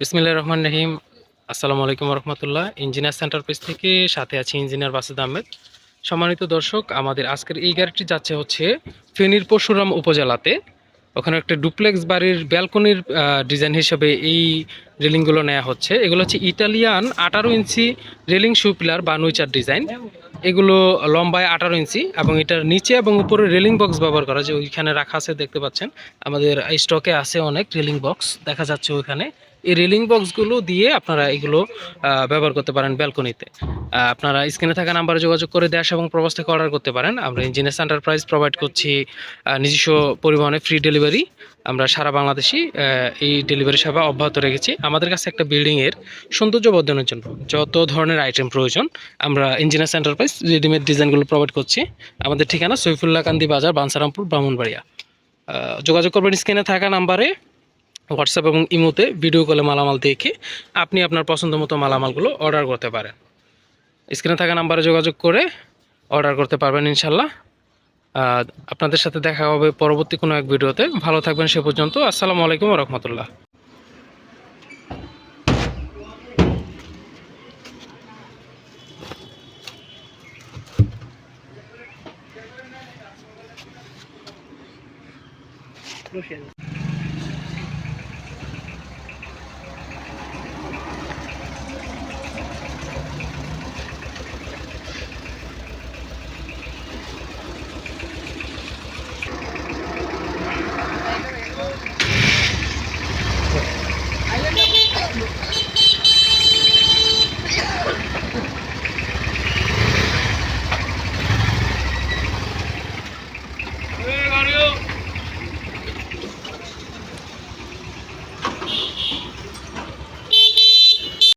বিসমিল্লাহির রহমান রহিম। আসসালামু আলাইকুম রহমতুল্লাহ ইঞ্জিনিয়ার সেন্টার পেজ থেকে সাথে আছি ইঞ্জিনিয়ার বাসুদ আহমেদ। সম্মানিত দর্শক, আমাদের আজকের এই গাড়িটি যাচ্ছে হচ্ছে ফেনীর পরশুরাম উপজেলাতে। ওখানে একটা ডুপ্লেক্স বাড়ির ব্যালকনির ডিজাইন হিসেবে এই রেলিংগুলো নেওয়া হচ্ছে। এগুলো হচ্ছে ইটালিয়ান আঠারো ইঞ্চি রেলিং শু পিলার বা নুইচার ডিজাইন। এগুলো লম্বায় আঠারো ইঞ্চি এবং এটার নিচে এবং উপরে রেলিং বক্স ব্যবহার করা যে ওইখানে রাখা আছে, দেখতে পাচ্ছেন। আমাদের স্টকে আছে অনেক রেলিং বক্স। দেখা যাচ্ছে ওইখানে। এই রেলিং বক্সগুলো দিয়ে আপনারা এগুলো ব্যবহার করতে পারেন ব্যালকনিতে আপনারা স্ক্রিনে থাকা নাম্বারে যোগাযোগ করে দেশ এবং প্রবাস থেকে অর্ডার করতে পারেন। আমরা ইঞ্জিনিয়ার্স এন্টারপ্রাইজ প্রোভাইড করছি নিজস্ব পরিবহনে ফ্রি ডেলিভারি আমরা সারা বাংলাদেশি এই ডেলিভারি সেবা অব্যাহত রেখেছি। আমাদের কাছে একটা বিল্ডিংয়ের সৌন্দর্য বর্ধনের জন্য যত ধরনের আইটেম প্রয়োজন, আমরা ইঞ্জিনিয়ার্স এন্টারপ্রাইজ রেডিমেড ডিজাইনগুলো প্রোভাইড করছি। আমাদের ঠিকানা সৈফুল্লাহ কান্দি বাজার, বানসারামপুর, ব্রাহ্মণবাড়িয়া। যোগাযোগ করবেন স্ক্রিনে থাকা নাম্বারে হোয়াটসঅ্যাপ এবং ইমোতে ভিডিও কলে মালামাল দেখে আপনি আপনার পছন্দ মতো মালামালগুলো অর্ডার করতে পারেন। স্ক্রিনে থাকা নাম্বারে যোগাযোগ করে অর্ডার করতে পারবেন ইনশাল্লাহ আপনাদের সাথে দেখা হবে পরবর্তী কোনো এক ভিডিওতে। ভালো থাকবেন সে পর্যন্ত। আসসালামু আলাইকুম রহমতুল্লাহ। আছে।